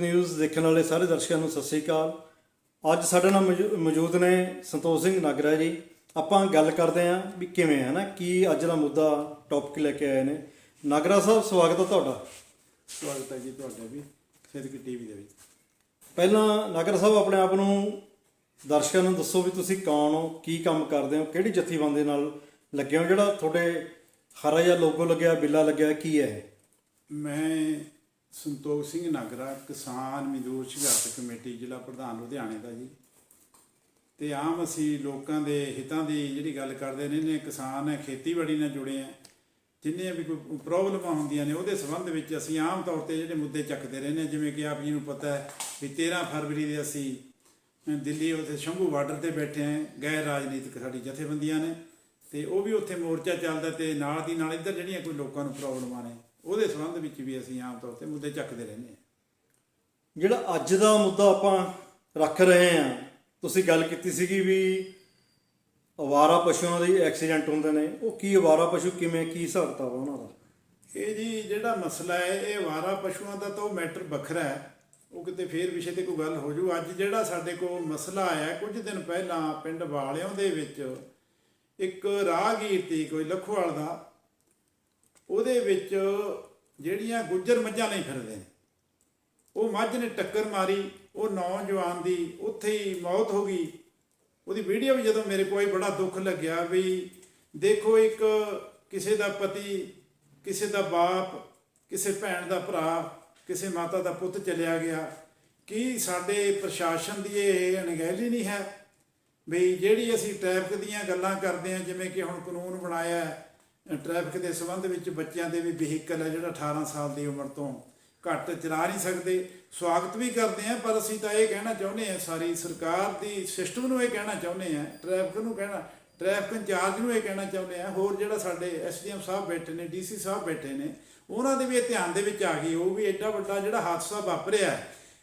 ਦੇਖਣ ਵਾਲੇ ਸਾਰੇ ਦਰਸ਼ਕਾਂ ਨੂੰ ਸਤਿ ਸ੍ਰੀ ਅਕਾਲ। ਅੱਜ ਸਾਡੇ ਨਾਲ ਮੌਜੂ- ਮੌਜੂਦ ਨੇ ਸੰਤੋਖ ਸਿੰਘ ਨਾਗਰਾ ਜੀ। ਆਪਾਂ ਗੱਲ ਕਰਦੇ ਆਂ ਵੀ ਕਿਵੇਂ ਹੈ ਨਾ ਕੀ ਅੱਜ ਦਾ ਮੁੱਦਾ ਟੌਪਿਕ ਲੈ ਕੇ ਆਏ ਨੇ। ਨਾਗਰਾ ਸਾਹਿਬ ਸਵਾਗਤ ਹੈ ਤੁਹਾਡਾ। ਸਵਾਗਤ ਹੈ ਜੀ ਤੁਹਾਡਾ ਵੀ ਸਿੱਧਕ ਟੀਵੀ ਦੇ ਵਿੱਚ। ਪਹਿਲਾਂ ਨਾਗਰਾ ਸਾਹਿਬ ਆਪਣੇ ਆਪ ਨੂੰ ਦਰਸ਼ਕਾਂ ਨੂੰ ਦੱਸੋ ਵੀ ਤੁਸੀਂ ਕੌਣ ਹੋ ਕੀ ਕੰਮ ਕਰਦੇ ਹੋ ਕਿਹੜੀ ਜਥੇਬੰਦੀ ਨਾਲ ਲੱਗੇ ਹੋ ਜਿਹੜਾ ਤੁਹਾਡੇ ਹਰਾ ਜਿਹਾ ਲੋਗੋ ਲੱਗਿਆ ਬਿੱਲਾ ਲੱਗਿਆ ਕੀ ਹੈ? ਮੈਂ ਸੰਤੋਖ ਸਿੰਘ ਨਾਗਰਾ, ਕਿਸਾਨ ਮਜ਼ਦੂਰ ਸੰਘਰਸ਼ ਕਮੇਟੀ, ਜ਼ਿਲ੍ਹਾ ਪ੍ਰਧਾਨ ਲੁਧਿਆਣੇ ਦਾ ਜੀ। ਤੇ ਆਮ ਅਸੀਂ ਲੋਕਾਂ ਦੇ ਹਿੱਤਾਂ ਦੀ ਜਿਹੜੀ ਗੱਲ ਕਰਦੇ ਨੇ ਨੇ ਕਿਸਾਨ ਹੈ ਖੇਤੀਬਾੜੀ ਨਾਲ ਜੁੜੇ ਆ। ਜਿੰਨੇ ਵੀ ਕੋਈ ਪ੍ਰੋਬਲਮਾਂ ਹੁੰਦੀਆਂ ਨੇ, ਉਹਦੇ ਸੰਬੰਧ ਵਿੱਚ ਅਸੀਂ ਆਮ ਤੌਰ ਤੇ ਜਿਹੜੇ ਮੁੱਦੇ ਚੱਕਦੇ ਰਹਿੰਦੇ ਹਾਂ, ਜਿਵੇਂ ਕਿ ਆਪ ਜੀ ਨੂੰ ਪਤਾ ਹੈ ਵੀ 13 ਫਰਵਰੀ ਦੇ ਅਸੀਂ ਦਿੱਲੀ ਉੱਥੇ ਸ਼ੰਭੂ ਬਾਰਡਰ ਤੇ ਬੈਠੇ ਹਾਂ, ਗੈਰ ਰਾਜਨੀਤਿਕ ਸਾਡੀ ਜਥੇਬੰਦੀਆਂ ਨੇ। ਤੇ ਉਹ ਵੀ ਉੱਥੇ ਮੋਰਚਾ ਚੱਲਦਾ ਤੇ ਨਾਲ ਦੀ ਨਾਲ ਇੱਧਰ ਜਿਹੜੀਆਂ ਕੋਈ ਲੋਕਾਂ ਨੂੰ ਪ੍ਰੋਬਲਮਾਂ ਨੇ ਉਹਦੇ ਸੰਬੰਧ ਵਿੱਚ ਵੀ ਅਸੀਂ ਆਮ ਤੌਰ ਤੇ ਮੁੱਦੇ ਚੱਕਦੇ ਰਹਿੰਦੇ ਹਾਂ। ਜਿਹੜਾ ਅੱਜ ਦਾ ਮੁੱਦਾ ਆਪਾਂ ਰੱਖ ਰਹੇ ਹਾਂ ਤੁਸੀਂ ਗੱਲ ਕੀਤੀ ਸੀਗੀ ਵੀ ਅਵਾਰਾ ਪਸ਼ੂਆਂ ਦੇ ਐਕਸੀਡੈਂਟ ਹੁੰਦੇ ਨੇ ਉਹ ਕੀ ਅਵਾਰਾ ਪਸ਼ੂ ਕਿਵੇਂ ਕੀ ਹਿਸਾਬ ਕਿਤਾਬ ਆ ਉਹਨਾਂ ਦਾ? ਇਹ ਜੀ ਜਿਹੜਾ ਮਸਲਾ ਹੈ ਇਹ ਵਾਰਾ ਪਸ਼ੂਆਂ ਦਾ ਤਾਂ ਉਹ ਮੈਟਰ ਵੱਖਰਾ ਹੈ। ਉਹ ਕਿਤੇ ਫੇਰ ਵਿਸ਼ੇ ਤੇ ਕੋਈ ਗੱਲ ਹੋ ਜੂ ਅੱਜ ਜਿਹੜਾ ਸਾਡੇ ਕੋਲ ਮਸਲਾ ਆਇਆ ਕੁਝ ਦਿਨ ਪਹਿਲਾਂ ਪਿੰਡ ਵਾਲਿਆਂ ਦੇ ਵਿੱਚ ਇੱਕ ਰਾਹਗੀਰ ਤੀ ਕੋਈ ਲਖੋਵਾਲ ਦਾ। ਉਹਦੇ ਵਿੱਚ ਜਿਹੜੀਆਂ ਗੁੱਜਰ ਮੱਝਾਂ ਲਈ ਫਿਰਦੇ। ਨੇ ਉਹ ਮੱਝ ਨੇ ਟੱਕਰ ਮਾਰੀ, ਉਹ ਨੌਜਵਾਨ ਦੀ ਉੱਥੇ ਹੀ ਮੌਤ ਹੋ ਗਈ। ਉਹਦੀ ਵੀਡੀਓ ਵੀ ਜਦੋਂ ਮੇਰੇ ਕੋਲ ਆਈ, ਬੜਾ ਦੁੱਖ ਲੱਗਿਆ ਵੀ ਦੇਖੋ ਇੱਕ ਕਿਸੇ ਦਾ ਪਤੀ, ਕਿਸੇ ਦਾ ਬਾਪ, ਕਿਸੇ ਭੈਣ ਦਾ ਭਰਾ, ਕਿਸੇ ਮਾਤਾ ਦਾ ਪੁੱਤ ਚਲਿਆ ਗਿਆ। ਕੀ ਸਾਡੇ ਪ੍ਰਸ਼ਾਸਨ ਦੀ ਇਹ ਅਣਗਹਿਲੀ ਨਹੀਂ ਹੈ? ਵੀ ਜਿਹੜੀ ਅਸੀਂ ਟ੍ਰੈਫਿਕ ਦੀਆਂ ਗੱਲਾਂ ਕਰਦੇ ਹਾਂ, ਜਿਵੇਂ ਕਿ ਹੁਣ ਕਾਨੂੰਨ ਬਣਾਇਆ ਹੈ ਟ੍ਰੈਫਿਕ ਦੇ ਸੰਬੰਧ ਵਿੱਚ ਬੱਚਿਆਂ ਦੇ ਵੀ ਵਹੀਕਲ ਹੈ ਜਿਹੜਾ 18 ਸਾਲ ਦੀ ਉਮਰ ਤੋਂ ਘੱਟ ਚਲਾ ਨਹੀਂ ਸਕਦੇ। ਸਵਾਗਤ ਵੀ ਕਰਦੇ ਹਾਂ, ਪਰ ਅਸੀਂ ਤਾਂ ਇਹ ਕਹਿਣਾ ਚਾਹੁੰਦੇ ਹਾਂ, ਸਾਰੀ ਸਰਕਾਰ ਦੀ ਸਿਸਟਮ ਨੂੰ ਇਹ ਕਹਿਣਾ ਚਾਹੁੰਦੇ ਹਾਂ, ਟ੍ਰੈਫਿਕ ਨੂੰ ਕਹਿਣਾ, ਟ੍ਰੈਫਿਕ ਇੰਚਾਰਜ ਨੂੰ ਇਹ ਕਹਿਣਾ ਚਾਹੁੰਦੇ ਹਾਂ, ਹੋਰ ਜਿਹੜਾ ਸਾਡੇ ਐਸਡੀਐਮ ਸਾਹਿਬ ਬੈਠੇ ਨੇ, ਡੀਸੀ ਸਾਹਿਬ ਬੈਠੇ ਨੇ, ਉਹਨਾਂ ਦੇ ਵੀ ਇਹ ਧਿਆਨ ਦੇ ਵਿੱਚ ਆ ਗਈ, ਉਹ ਵੀ ਐਡਾ ਵੱਡਾ ਜਿਹੜਾ ਹਾਦਸਾ ਵਾਪਰਿਆ,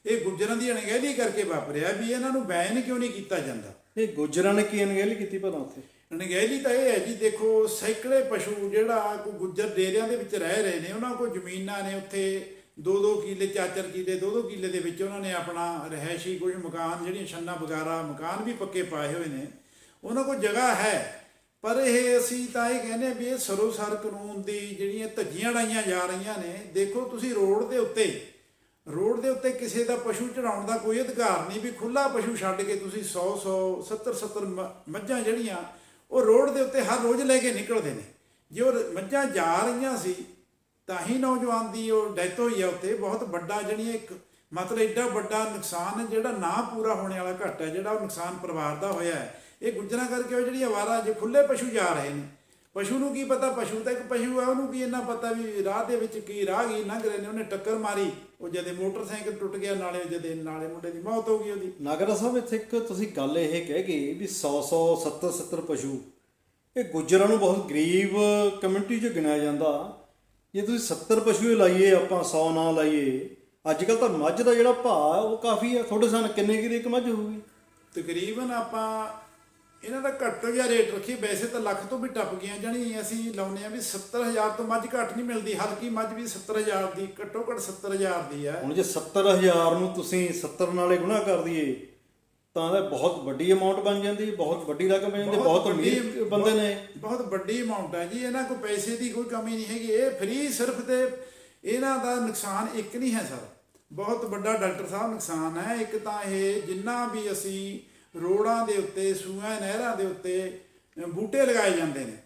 ਇਹ ਗੁੱਜਰਾਂ ਦੀ ਅਣਗਹਿਲੀ ਕਰਕੇ ਵਾਪਰਿਆ, ਵੀ ਇਹਨਾਂ ਨੂੰ ਬੈਨ ਕਿਉਂ ਨਹੀਂ ਕੀਤਾ ਜਾਂਦਾ? ਇਹ ਗੁੱਜਰਾਂ ਨੇ ਕੀ ਅਣਗਹਿਲੀ ਕੀਤੀ ਭਲਾ ਉੱਥੇ? ਨਗਹਿਲੀ ਤਾਂ ਇਹ ਹੈ ਜੀ, ਦੇਖੋ, ਸੈਂਕੜੇ ਪਸ਼ੂ ਜਿਹੜਾ ਕੋ ਗੁੱਜਰ ਡੇਰਿਆਂ ਦੇ ਵਿੱਚ ਰਹਿ ਰਹੇ ਨੇ, ਉਹਨਾਂ ਕੋ ਜ਼ਮੀਨਾਂ ਨੇ ਉੱਥੇ 2-2 ਕਿੱਲੇ ਚਾਚਰ ਕਿੱਲੇ 2-2 ਕਿੱਲੇ ਦੇ ਵਿੱਚ ਉਹਨਾਂ ਨੇ ਆਪਣਾ ਰਹਿائشੀ ਕੁਝ ਮਕਾਨ, ਜਿਹੜੀਆਂ ਛੰਨਾ ਵਗਾਰਾ, ਮਕਾਨ ਵੀ ਪੱਕੇ ਪਾਏ ਹੋਏ ਨੇ, ਉਹਨਾਂ ਕੋ ਜਗ੍ਹਾ ਹੈ। ਪਰ ਇਹ ਅਸੀਂ ਤਾਂ ਇਹ ਕਹਿੰਦੇ ਵੀ ਇਹ ਸਰੋਸਰ ਕਾਨੂੰਨ ਦੀ ਜਿਹੜੀਆਂ ਧੱਜੀਆਂ ਡਾਈਆਂ ਜਾ ਰਹੀਆਂ ਨੇ, ਦੇਖੋ ਤੁਸੀਂ ਰੋਡ ਦੇ ਉੱਤੇ, ਰੋਡ ਦੇ ਉੱਤੇ ਕਿਸੇ ਦਾ ਪਸ਼ੂ ਚੜਾਉਣ ਦਾ ਕੋਈ ਅਧਿਕਾਰ ਨਹੀਂ ਵੀ ਖੁੱਲਾ ਪਸ਼ੂ ਛੱਡ ਕੇ ਤੁਸੀਂ 100 100 70 70 ਮੱਝਾਂ ਜਿਹੜੀਆਂ ਉਹ ਰੋਡ ਦੇ ਉੱਤੇ ਹਰ ਰੋਜ਼ ਲੈ ਕੇ ਨਿਕਲਦੇ ਨੇ। ਜੇ ਉਹ ਮੱਝਾਂ ਜਾ ਰਹੀਆਂ ਸੀ, ਤਾਂ ਹੀ ਨੌਜਵਾਨ ਦੀ ਉਹ ਡੈਥ ਹੋਈ ਆ ਉੱਤੇ ਬਹੁਤ ਵੱਡਾ ਜਿਹੜੀਆਂ ਇੱਕ, ਮਤਲਬ ਐਡਾ ਵੱਡਾ ਨੁਕਸਾਨ ਹੈ ਜਿਹੜਾ ਨਾ ਪੂਰਾ ਹੋਣੇ ਵਾਲਾ ਘੱਟ ਹੈ ਜਿਹੜਾ ਉਹ ਨੁਕਸਾਨ ਪਰਿਵਾਰ ਦਾ ਹੋਇਆ ਹੈ। ਇਹ ਗੁੱਜਰਾਂ ਕਰਕੇ ਉਹ ਜਿਹੜੀ ਅਵਾਰਾ ਜੇ ਖੁੱਲੇ ਪਸ਼ੂ ਜਾ ਰਹੇ ਨੇ ਪਸ਼ੂ ਨੂੰ ਕੀ ਪਤਾ? ਪਸ਼ੂ ਤਾਂ ਇੱਕ ਪਸ਼ੂ ਆ ਉਹਨੂੰ ਕੀ ਇੰਨਾ ਪਤਾ ਵੀ ਰਾਹ ਦੇ ਵਿੱਚ ਕੀ ਰਾਹਗੀਰ ਲੰਘ ਰਹੇ ਨੇ ਉਹਨੇ ਟੱਕਰ ਮਾਰੀ। ਉਹ ਜਦੇ ਮੋਟਰਸਾਈਕਲ ਟੁੱਟ ਗਿਆ ਨਾਲੇ ਜਦੇ ਨਾਲੇ ਮੁੰਡੇ ਦੀ ਮੌਤ ਹੋ ਗਈ ਉਹਦੀ। ਨਾਗਰਾ ਸਾਹਿਬ ਇੱਥੇ ਇੱਕ ਤੁਸੀਂ ਗੱਲ ਇਹ ਕਹਿ ਗਏ ਵੀ 100 100 70 70 ਪਸ਼ੂ ਇਹ ਗੁੱਜਰਾਂ ਨੂੰ ਬਹੁਤ ਗਰੀਬ ਕਮਿਊਨਿਟੀ 'ਚ ਗਿਣਿਆ ਜਾਂਦਾ। ਜੇ ਤੁਸੀਂ 70 ਪਸ਼ੂ ਲਾਈਏ ਆਪਾਂ 100 ਨਾ ਲਾਈਏ ਅੱਜ ਕੱਲ ਤਾਂ ਮੱਝ ਦਾ ਜਿਹੜਾ ਭਾਅ ਉਹ ਕਾਫੀ ਹੈ ਤੁਹਾਡੇ ਸਾਨ ਕਿੰਨੇ ਕੀ ਦੀ ਇੱਕ ਮੱਝ ਹੋਊਗੀ? ਤਕਰੀਬਨ ਆਪਾਂ ਇਹਨਾਂ ਦਾ ਘੱਟ ਜਿਹਾ ਰੇਟ ਰੱਖੀ ਵੈਸੇ ਤਾਂ ਲੱਖ ਤੋਂ ਵੀ ਟੱਪ ਗਿਆ ਜਾਨੀ ਅਸੀਂ ਲਾਉਨੇ ਆ ਵੀ 70000 ਤੋਂ ਮੱਝ ਘੱਟ ਨਹੀਂ ਮਿਲਦੀ ਹਲਕੀ ਮੱਝ ਵੀ 70000 ਦੀ ਘੱਟੋ ਘੱਟ 70000 ਦੀ ਹੈ। ਹੁਣ ਜੇ 70000 ਨੂੰ ਤੁਸੀਂ 70 ਨਾਲੇ ਗੁਣਾ ਕਰ ਦਈਏ ਤਾਂ ਇਹ ਬਹੁਤ ਵੱਡੀ ਅਮਾਉਂਟ ਬਣ ਜਾਂਦੀ ਬਹੁਤ ਵੱਡੀ ਰਕਮ ਬਣ ਜਾਂਦੀ ਬਹੁਤ ਅਮੀਰ ਬੰਦੇ ਨੇ। ਬਹੁਤ ਵੱਡੀ ਅਮਾਉਂਟ ਹੈ ਜੀ ਇਹਨਾਂ ਕੋਲ ਪੈਸੇ ਦੀ ਕੋਈ ਕਮੀ ਨਹੀਂ ਹੈਗੀ ਇਹ ਫ੍ਰੀ ਸਿਰਫ ਤੇ ਇਹਨਾਂ ਦਾ ਨੁਕਸਾਨ ਇੱਕ ਨਹੀਂ ਹੈ ਸਰ। ਬਹੁਤ ਵੱਡਾ ਡਾਕਟਰ ਸਾਹਿਬ ਨੁਕਸਾਨ ਹੈ ਇੱਕ ਤਾਂ ਇਹ ਜਿੰਨਾ ਵੀ ਅਸੀਂ ਰੋੜਾਂ ਦੇ ਉੱਤੇ, ਸੂਆਂ ਨਹਿਰਾਂ ਦੇ ਉੱਤੇ ਬੂਟੇ ਲਗਾਏ ਜਾਂਦੇ ਨੇ।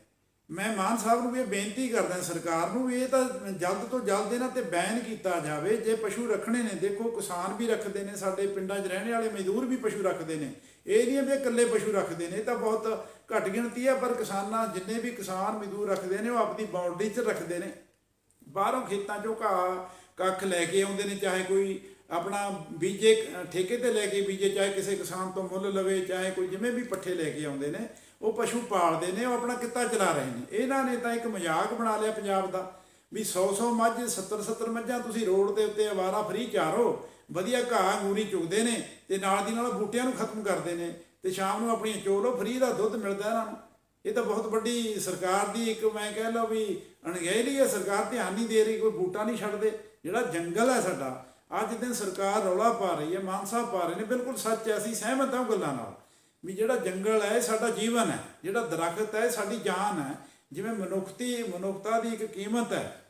ਮੈਂ ਮਾਨ ਸਾਹਿਬ ਨੂੰ ਵੀ ਇਹ ਬੇਨਤੀ ਕਰਦਾ, ਸਰਕਾਰ ਨੂੰ ਵੀ ਇਹ ਤਾਂ ਜਲਦ ਤੋਂ ਜਲਦ ਇਹਨਾਂ ਤੇ ਬੈਨ ਕੀਤਾ ਜਾਵੇ। ਜੇ ਪਸ਼ੂ ਰੱਖਣੇ ਨੇ, ਦੇਖੋ, ਕਿਸਾਨ ਵੀ ਰੱਖਦੇ ਨੇ, ਸਾਡੇ ਪਿੰਡਾਂ 'ਚ ਰਹਿਣ ਵਾਲੇ ਮਜ਼ਦੂਰ ਵੀ ਪਸ਼ੂ ਰੱਖਦੇ ਨੇ। ਇਹ ਨਹੀਂ ਹੈ ਵੀ ਇਕੱਲੇ ਪਸ਼ੂ ਰੱਖਦੇ ਨੇ ਤਾਂ ਬਹੁਤ ਘੱਟ ਗਿਣਤੀ ਹੈ, ਪਰ ਕਿਸਾਨਾਂ, ਜਿੰਨੇ ਵੀ ਕਿਸਾਨ ਮਜ਼ਦੂਰ ਰੱਖਦੇ ਨੇ, ਉਹ ਆਪਣੀ ਬਾਉਂਡਰੀ 'ਚ ਰੱਖਦੇ ਨੇ। ਬਾਹਰੋਂ ਖੇਤਾਂ 'ਚੋਂ ਘਾਹ, ਕੱਖ ਲੈ ਕੇ ਆਉਂਦੇ ਨੇ, ਚਾਹੇ ਕੋਈ ਆਪਣਾ ਬੀਜੇ, ਠੇਕੇ ਤੇ ਲੈ ਕੇ ਬੀਜੇ, ਚਾਹੇ ਕਿਸੇ ਕਿਸਾਨ ਤੋਂ ਮੁੱਲ ਲਵੇ, ਚਾਹੇ ਕੋਈ ਜਿਵੇਂ ਵੀ ਪੱਠੇ ਲੈ ਕੇ ਆਉਂਦੇ ਨੇ, ਉਹ ਪਸ਼ੂ ਪਾਲਦੇ ਨੇ, ਉਹ ਆਪਣਾ ਕਿੱਤਾ ਚਲਾ ਰਹੇ ਨੇ। ਇਹਨਾਂ ਨੇ ਤਾਂ ਇੱਕ ਮਜ਼ਾਕ ਬਣਾ ਲਿਆ ਪੰਜਾਬ ਦਾ, ਵੀ 100 100 ਮੱਝ 70 70 ਮੱਝਾਂ ਤੁਸੀਂ ਰੋਡ ਦੇ ਉੱਤੇ ਆਵਾਰਾ ਫਰੀ ਚਾਰੋ। ਵਧੀਆ ਘਾਹ ਮੂਰੀ ਚੁਗਦੇ ਨੇ ਤੇ ਨਾਲ ਦੀ ਨਾਲ ਬੂਟਿਆਂ ਨੂੰ ਖਤਮ ਕਰਦੇ ਨੇ ਤੇ ਸ਼ਾਮ ਨੂੰ ਆਪਣੀਆਂ ਚੋਲੋ ਫਰੀ ਦਾ ਦੁੱਧ ਮਿਲਦਾ ਇਹਨਾਂ ਨੂੰ। ਇਹ ਤਾਂ ਬਹੁਤ ਵੱਡੀ ਸਰਕਾਰ ਦੀ ਇੱਕ ਮੈਂ ਕਹਿ ਲਓ ਵੀ ਅਣਗਹਿਲੀ ਹੈ, ਸਰਕਾਰ ਧਿਆਨ ਨਹੀਂ ਦੇ ਰਹੀ, ਕੋਈ ਬੂਟਾ ਨਹੀਂ ਛੱਡਦੇ। ਜਿਹੜਾ ਜੰਗਲ ਹੈ ਸਾਡਾ ਅੱਜ ਦਿਨ ਸਰਕਾਰ ਰੌਲਾ ਪਾ ਰਹੀ ਹੈ ਮਾਨ ਸਾਹਿਬ ਪਾ ਰਹੇ ਨੇ, ਬਿਲਕੁਲ ਸੱਚ ਹੈ, ਅਸੀਂ ਸਹਿਮਤ ਹਾਂ ਉਹ ਗੱਲਾਂ ਨਾਲ ਵੀ ਜਿਹੜਾ ਜੰਗਲ ਹੈ, ਇਹ ਸਾਡਾ ਜੀਵਨ ਹੈ, ਜਿਹੜਾ ਦਰਖਤ ਹੈ, ਇਹ ਸਾਡੀ ਜਾਨ ਹੈ, ਜਿਵੇਂ ਮਨੁੱਖਤੀ, ਮਨੁੱਖਤਾ ਦੀ ਇੱਕ ਕੀਮਤ ਹੈ,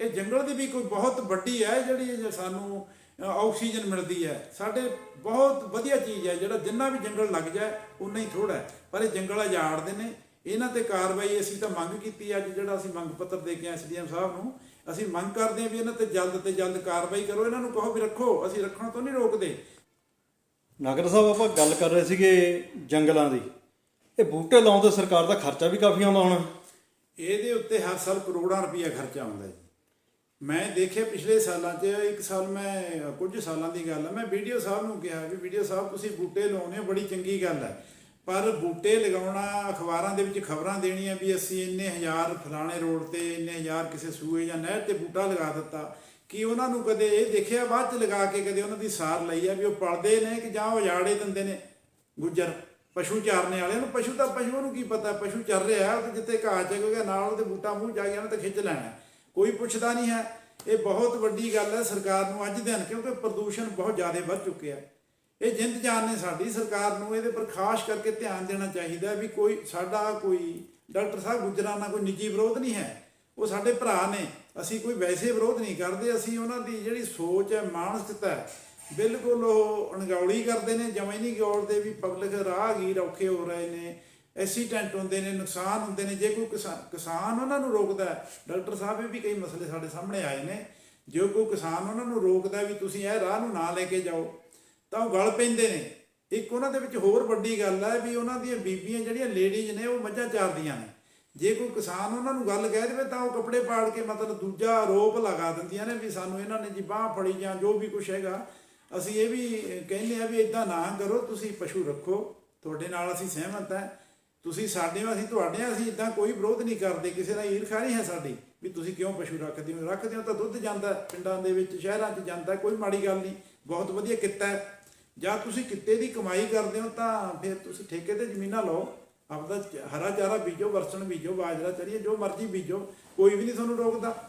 ਇਹ ਜੰਗਲ ਦੀ ਵੀ ਕੋਈ ਬਹੁਤ ਵੱਡੀ ਹੈ, ਜਿਹੜੀ ਸਾਨੂੰ ਆਕਸੀਜਨ ਮਿਲਦੀ ਹੈ, ਸਾਡੇ ਬਹੁਤ ਵਧੀਆ ਚੀਜ਼ ਹੈ, ਜਿਹੜਾ ਜਿੰਨਾ ਵੀ ਜੰਗਲ ਲੱਗ ਜਾਏ, ਉਨਾ ਹੀ ਥੋੜਾ ਹੈ, ਪਰ ਇਹ ਜੰਗਲ ਉਜਾੜਦੇ ਨੇ ਇਹਨਾਂ ਤੇ ਕਾਰਵਾਈ ਅਸੀਂ ਤਾਂ ਮੰਗ ਕੀਤੀ ਅੱਜ ਜਿਹੜਾ ਅਸੀਂ ਮੰਗ ਪੱਤਰ ਦੇ ਕੇ ਐਸਡੀਐਮ ਸਾਹਿਬ ਨੂੰ ਅਸੀਂ ਮੰਗ ਕਰਦੇ ਹਾਂ ਵੀ ਇਹਨਾਂ ਤੇ ਜਲਦ ਤੇ ਜਲਦ ਕਾਰਵਾਈ ਕਰੋ ਇਹਨਾਂ ਨੂੰ ਕਹੋ ਵੀ ਰੱਖੋ ਅਸੀਂ ਰੱਖਣ ਤੋਂ ਨਹੀਂ ਰੋਕਦੇ। ਨਾਗਰ ਸਾਹਿਬ ਆਪਾਂ ਗੱਲ ਕਰ ਰਹੇ ਸੀਗੇ ਜੰਗਲਾਂ ਦੀ। ਇਹ ਬੂਟੇ ਲਾਉਣ ਤੇ ਸਰਕਾਰ ਦਾ ਖਰਚਾ ਵੀ ਕਾਫੀ ਆਉਂਦਾ ਹੋਣਾ। ਇਹਦੇ ਉੱਤੇ ਹਰ ਸਾਲ ਕਰੋੜਾਂ ਰੁਪਈਆ ਖਰਚਾ ਆਉਂਦਾ ਜੀ। ਮੈਂ ਦੇਖਿਆ ਪਿਛਲੇ ਸਾਲਾਂ 'ਚ ਇੱਕ ਸਾਲ ਮੈਂ ਕੁਝ ਸਾਲਾਂ ਦੀ ਗੱਲ ਹੈ ਮੈਂ ਵੀਡੀਓ ਸਾਹਿਬ ਨੂੰ ਕਿਹਾ ਵੀ ਵੀਡੀਓ ਸਾਹਿਬ ਤੁਸੀਂ ਬੂਟੇ ਲਾਉਣੇ ਬੜੀ ਚੰਗੀ ਗੱਲ ਹੈ ਪਰ ਬੂਟੇ ਲਗਾਉਣਾ, ਅਖਬਾਰਾਂ ਦੇ ਵਿੱਚ ਖਬਰਾਂ ਦੇਣੀਆਂ ਵੀ ਅਸੀਂ ਇੰਨੇ ਹਜ਼ਾਰ ਫਲਾਣੇ ਰੋਡ ਤੇ, ਇੰਨੇ ਹਜ਼ਾਰ ਕਿਸੇ ਸੂਏ ਜਾਂ ਨਹਿਰ ਤੇ ਬੂਟਾ ਲਗਾ ਦਿੱਤਾ, ਕਿ ਉਹਨਾਂ ਨੂੰ ਕਦੇ ਇਹ ਦੇਖਿਆ ਬਾਅਦ ਚ ਲਗਾ ਕੇ ਕਦੇ ਉਹਨਾਂ ਦੀ ਸਾਰ ਲਈ ਆ ਵੀ ਉਹ ਪਲਦੇ ਨੇ ਕਿ ਜਾਂ ਉਜਾੜੇ ਦਿੰਦੇ ਨੇ ਗੁੱਜਰ? ਪਸ਼ੂ ਚਾਰਨੇ ਵਾਲਿਆਂ ਨੂੰ, ਪਸ਼ੂ ਤਾਂ ਪਸ਼ੂ ਨੂੰ ਕੀ ਪਤਾ, ਪਸ਼ੂ ਚਰ ਰਿਹਾ ਉਹ ਤੇ ਜਿੱਥੇ ਘਾਹ ਚੱਕੇਗਾ ਨਾਲ ਉਹਦੇ ਬੂਟਾ ਮੂੰਹ ਜਾ ਗਿਆ, ਉਹਨੇ ਤਾਂ ਖਿੱਚ ਲੈਣਾ। ਕੋਈ ਪੁੱਛਦਾ ਨਹੀਂ ਹੈ। ਇਹ ਬਹੁਤ ਵੱਡੀ ਗੱਲ ਹੈ ਸਰਕਾਰ ਨੂੰ ਅੱਜ ਦਿਨ, ਕਿਉਂਕਿ ਪ੍ਰਦੂਸ਼ਣ ਬਹੁਤ ਜ਼ਿਆਦਾ ਵੱਧ ਚੁੱਕਿਆ। ਇਹ ਜਿੰਦ ਜਾਨ ਨੇ ਸਾਡੀ ਸਰਕਾਰ ਨੂੰ ਇਹਦੇ ਪਰ ਖਾਸ ਕਰਕੇ ਧਿਆਨ ਦੇਣਾ ਚਾਹੀਦਾ ਵੀ ਕੋਈ ਸਾਡਾ ਕੋਈ ਡਾਕਟਰ ਸਾਹਿਬ ਗੁਜਰਾਂ ਨਾਲ ਕੋਈ ਨਿੱਜੀ ਵਿਰੋਧ ਨਹੀਂ ਹੈ। ਉਹ ਸਾਡੇ ਭਰਾ ਨੇ। ਅਸੀਂ ਕੋਈ ਵੈਸੇ ਵਿਰੋਧ ਨਹੀਂ ਕਰਦੇ। ਅਸੀਂ ਉਹਨਾਂ ਦੀ ਜਿਹੜੀ ਸੋਚ ਹੈ, ਮਾਨਸਿਕਤਾ ਹੈ, ਬਿਲਕੁਲ ਉਹ ਅਣਗੌਲੀ ਕਰਦੇ ਨੇ। ਜਮੇ ਨਹੀਂ ਗੌਲਦੇ ਵੀ ਪਬਲਿਕ ਰਾਹਗੀਰ ਔਖੇ ਹੋ ਰਹੇ ਨੇ, ਐਕਸੀਡੈਂਟ ਹੁੰਦੇ ਨੇ, ਨੁਕਸਾਨ ਹੁੰਦੇ ਨੇ। ਜੇ ਕੋਈ ਕਿਸਾ- ਕਿਸਾਨ ਉਹਨਾਂ ਨੂੰ ਰੋਕਦਾ ਡਾਕਟਰ ਸਾਹਿਬ ਇਹ ਵੀ ਕਈ ਮਸਲੇ ਸਾਡੇ ਸਾਹਮਣੇ ਆਏ ਨੇ। ਜੇ ਕੋਈ ਕਿਸਾਨ ਉਹਨਾਂ ਨੂੰ ਰੋਕਦਾ ਵੀ ਤੁਸੀਂ ਇਹ ਰਾਹ ਨੂੰ ਨਾ ਲੈ ਕੇ ਜਾਓ ਤਾਂ ਉਹ ਗਲ ਪੈਂਦੇ ਨੇ। ਇੱਕ ਉਹਨਾਂ ਦੇ ਵਿੱਚ ਹੋਰ ਵੱਡੀ ਗੱਲ ਹੈ ਵੀ ਉਹਨਾਂ ਦੀਆਂ ਬੀਬੀਆਂ ਜਿਹੜੀਆਂ ਲੇਡੀਜ਼ ਨੇ, ਉਹ ਮੱਝਾਂ ਚਾਰਦੀਆਂ ਨੇ। ਜੇ ਕੋਈ ਕਿਸਾਨ ਉਹਨਾਂ ਨੂੰ ਗੱਲ ਕਹਿ ਦੇਵੇ ਤਾਂ ਉਹ ਕੱਪੜੇ ਪਾੜ ਕੇ ਮਤਲਬ ਦੂਜਾ ਆਰੋਪ ਲਗਾ ਦਿੰਦੀਆਂ ਨੇ ਵੀ ਸਾਨੂੰ ਇਹਨਾਂ ਨੇ ਜੀ ਬਾਹ ਫੜੀ ਜਾਂ ਜੋ ਵੀ ਕੁਝ ਹੈਗਾ। ਅਸੀਂ ਇਹ ਵੀ ਕਹਿੰਦੇ ਆ ਵੀ ਇਦਾਂ ਨਾ ਕਰੋ, ਤੁਸੀਂ ਪਸ਼ੂ ਰੱਖੋ। ਤੁਹਾਡੇ ਨਾਲ ਅਸੀਂ ਸਹਿਮਤ ਹਾਂ ਤੁਸੀਂ ਸਾਡੇ ਹੋ ਅਸੀਂ ਤੁਹਾਡੇ ਹਾਂ ਅਸੀਂ ਇਦਾਂ ਕੋਈ ਵਿਰੋਧ ਨਹੀਂ ਕਰਦੇ। ਕਿਸੇ ਦਾ ਈਰਖਾ ਨਹੀਂ ਹੈ ਸਾਡੀ ਵੀ ਤੁਸੀਂ ਕਿਉਂ ਪਸ਼ੂ ਰੱਖਦੇ ਹੋ? ਰੱਖਦੇ ਹੋ ਤਾਂ ਦੁੱਧ ਜਾਂਦਾ ਪਿੰਡਾਂ ਦੇ ਵਿੱਚ, ਸ਼ਹਿਰਾਂ 'ਚ ਜਾਂਦਾ, ਕੋਈ ਮਾੜੀ ਗੱਲ ਨਹੀਂ। ਬਹੁਤ ਵਧੀਆ ਕਿੱਤਾ ਹੈ। ਜਾਂ ਤੁਸੀਂ ਕਿੱਤੇ ਦੀ ਕਮਾਈ ਕਰਦੇ ਹੋ ਤਾਂ ਫਿਰ ਤੁਸੀਂ ਠੇਕੇ ਤੇ ਜ਼ਮੀਨਾਂ ਲਓ, ਆਪਦਾ ਹਰਾ ਚਾਰਾ ਬੀਜੋ, ਵਰਸਣ ਬੀਜੋ, ਬਾਜਰਾ ਚਰੀਏ, ਜੋ ਮਰਜ਼ੀ ਬੀਜੋ, ਕੋਈ ਵੀ ਨਹੀਂ ਤੁਹਾਨੂੰ ਰੋਕਦਾ।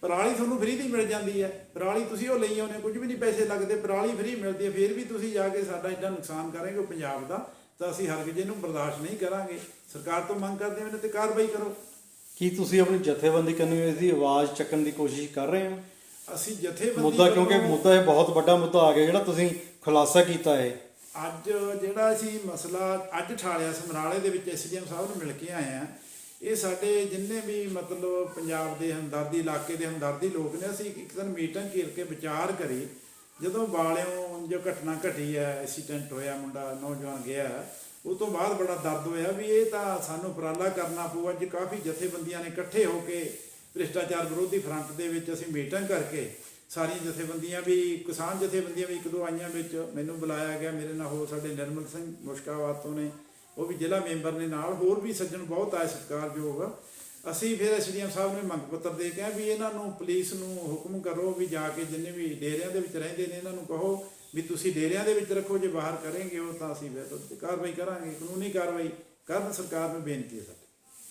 ਪਰਾਲੀ ਤੁਹਾਨੂੰ ਫ੍ਰੀ ਦੀ ਮਿਲ ਜਾਂਦੀ ਹੈ। ਪਰਾਲੀ ਤੁਸੀਂ ਉਹ ਲਈ ਆਉਂਦੇ ਕੁਝ ਵੀ ਨਹੀਂ ਪੈਸੇ ਲੱਗਦੇ, ਪਰਾਲੀ ਫ੍ਰੀ ਮਿਲਦੀ ਹੈ, ਫਿਰ ਵੀ ਤੁਸੀਂ ਜਾ ਕੇ ਸਾਡਾ ਇੰਨਾ ਨੁਕਸਾਨ ਕਰਾਂਗੇ ਪੰਜਾਬ ਦਾ, ਤਾਂ ਅਸੀਂ ਹਰ ਕਿਸੇ ਨੂੰ ਬਰਦਾਸ਼ਤ ਨਹੀਂ ਕਰਾਂਗੇ। ਸਰਕਾਰ ਤੋਂ ਮੰਗ ਕਰਦੇ ਹਾਂ ਇਹਨਾਂ ਤੇ ਕਾਰਵਾਈ ਕਰੋ। ਕੀ ਤੁਸੀਂ ਆਪਣੀ ਜਥੇਬੰਦੀ ਕਰਨੀ ਦੀ ਆਵਾਜ਼ ਚੱਕਣ ਦੀ ਕੋਸ਼ਿਸ਼ ਕਰ ਰਹੇ ਹੋ? ਅਸੀਂ ਜਥੇਬੰਦੀ ਮੁੱਦਾ ਕਿਉਂਕਿ ਵੱਲੋਂ- ਮੁੱਦਾ ਇਹ ਬਹੁਤ ਵੱਡਾ ਮੁੱਦਾ ਆ ਗਿਆ ਜਿਹੜਾ ਤੁਸੀਂ ਖੁਲਾਸਾ ਕੀਤਾ ਹੈ। ਅੱਜ ਜਿਹੜਾ ਅਸੀਂ ਮਸਲਾ ਅੱਜ ਠਾਲਿਆ ਸਮਰਾਲੇ ਦੇ ਵਿੱਚ ਐਸਡੀਐਮ ਸਾਹਿਬ ਨੂੰ ਮਿਲ ਕੇ ਆਏ ਆ ਇਹ ਸਾਡੇ ਜਿੰਨੇ ਵੀ ਮਤਲਬ ਪੰਜਾਬ ਦੇ ਹਮਦਰਦੀ ਇਲਾਕੇ ਦੇ ਹਮਦਰਦੀ ਲੋਕ ਨੇ ਅਸੀਂ ਇੱਕ ਦਿਨ ਮੀਟਿੰਗ ਘੇਰ ਕੇ ਵਿਚਾਰ ਕਰੀ। ਜਦੋਂ ਬਾਲਿਓ ਜੋ ਘਟਨਾ ਘਟੀ ਹੈ ਐਕਸੀਡੈਂਟ ਹੋਇਆ ਮੁੰਡਾ ਨੌਜਵਾਨ ਗਿਆ ਉਹ ਤੋਂ ਬਾਅਦ ਬੜਾ ਦਰਦ ਹੋਇਆ ਵੀ ਇਹ ਤਾਂ ਸਾਨੂੰ ਉਪਰਾਲਾ ਕਰਨਾ ਪਊ ਅੱਜ ਕਾਫੀ ਜਥੇਬੰਦੀਆਂ ਨੇ ਇਕੱਠੇ ਹੋ ਕੇ ਭ੍ਰਿਸ਼ਟਾਚਾਰ ਵਿਰੋਧੀ ਫਰੰਟ ਦੇ ਵਿੱਚ ਅਸੀਂ ਮੀਟਿੰਗ ਕਰਕੇ ਸਾਰੀਆਂ ਜਥੇਬੰਦੀਆਂ ਵੀ, ਕਿਸਾਨ ਜਥੇਬੰਦੀਆਂ ਵੀ ਇੱਕ ਦੋ ਆਈਆਂ ਵਿੱਚ ਮੈਨੂੰ ਬੁਲਾਇਆ ਗਿਆ। ਮੇਰੇ ਨਾਲ ਹੋਰ ਸਾਡੇ ਨਿਰਮਲ ਸਿੰਘ ਮੁਸ਼ਕਾਬਾਦ ਤੋਂ ਨੇ, ਉਹ ਵੀ ਜ਼ਿਲ੍ਹਾ ਮੈਂਬਰ ਨੇ ਨਾਲ, ਹੋਰ ਵੀ ਸੱਜਣ ਬਹੁਤ ਆਏ ਸਤਿਕਾਰਯੋਗ। ਅਸੀਂ ਫਿਰ ਐਸਡੀਐਮ ਸਾਹਿਬ ਨੇ ਮੰਗ ਪੱਤਰ ਦੇ ਕੇ ਵੀ ਇਹਨਾਂ ਨੂੰ ਪੁਲਿਸ ਨੂੰ ਹੁਕਮ ਕਰੋ ਵੀ ਜਾ ਕੇ ਜਿੰਨੇ ਵੀ ਡੇਰਿਆਂ ਦੇ ਵਿੱਚ ਰਹਿੰਦੇ ਨੇ, ਇਹਨਾਂ ਨੂੰ ਕਹੋ ਵੀ ਤੁਸੀਂ ਡੇਰਿਆਂ ਦੇ ਵਿੱਚ ਰੱਖੋ, ਜੇ ਬਾਹਰ ਕਰਨਗੇ ਉਹ ਤਾਂ ਅਸੀਂ ਫਿਰ ਕਾਰਵਾਈ ਕਰਾਂਗੇ, ਕਾਨੂੰਨੀ ਕਾਰਵਾਈ ਕਰਨ ਸਰਕਾਰ ਨੂੰ ਬੇਨਤੀ ਹੈ ਸਾਡੀ।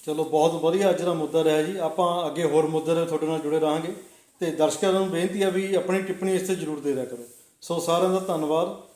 ਚਲੋ ਬਹੁਤ ਵਧੀਆ ਅੱਜ ਦਾ ਮੁੱਦਾ ਰਿਹਾ ਜੀ। ਆਪਾਂ ਅੱਗੇ ਹੋਰ ਮੁੱਦੇ ਨਾਲ ਤੁਹਾਡੇ ਨਾਲ ਜੁੜੇ ਰਹਾਂਗੇ ਤੇ ਦਰਸ਼ਕਾਂ ਨੂੰ ਬੇਨਤੀ ਆ ਵੀ ਆਪਣੀ ਟਿੱਪਣੀ ਇਸ ਤੇ ਜ਼ਰੂਰ ਦੇ ਦਿਆ ਕਰੋ। ਸੋ ਸਾਰਿਆਂ ਦਾ ਧੰਨਵਾਦ।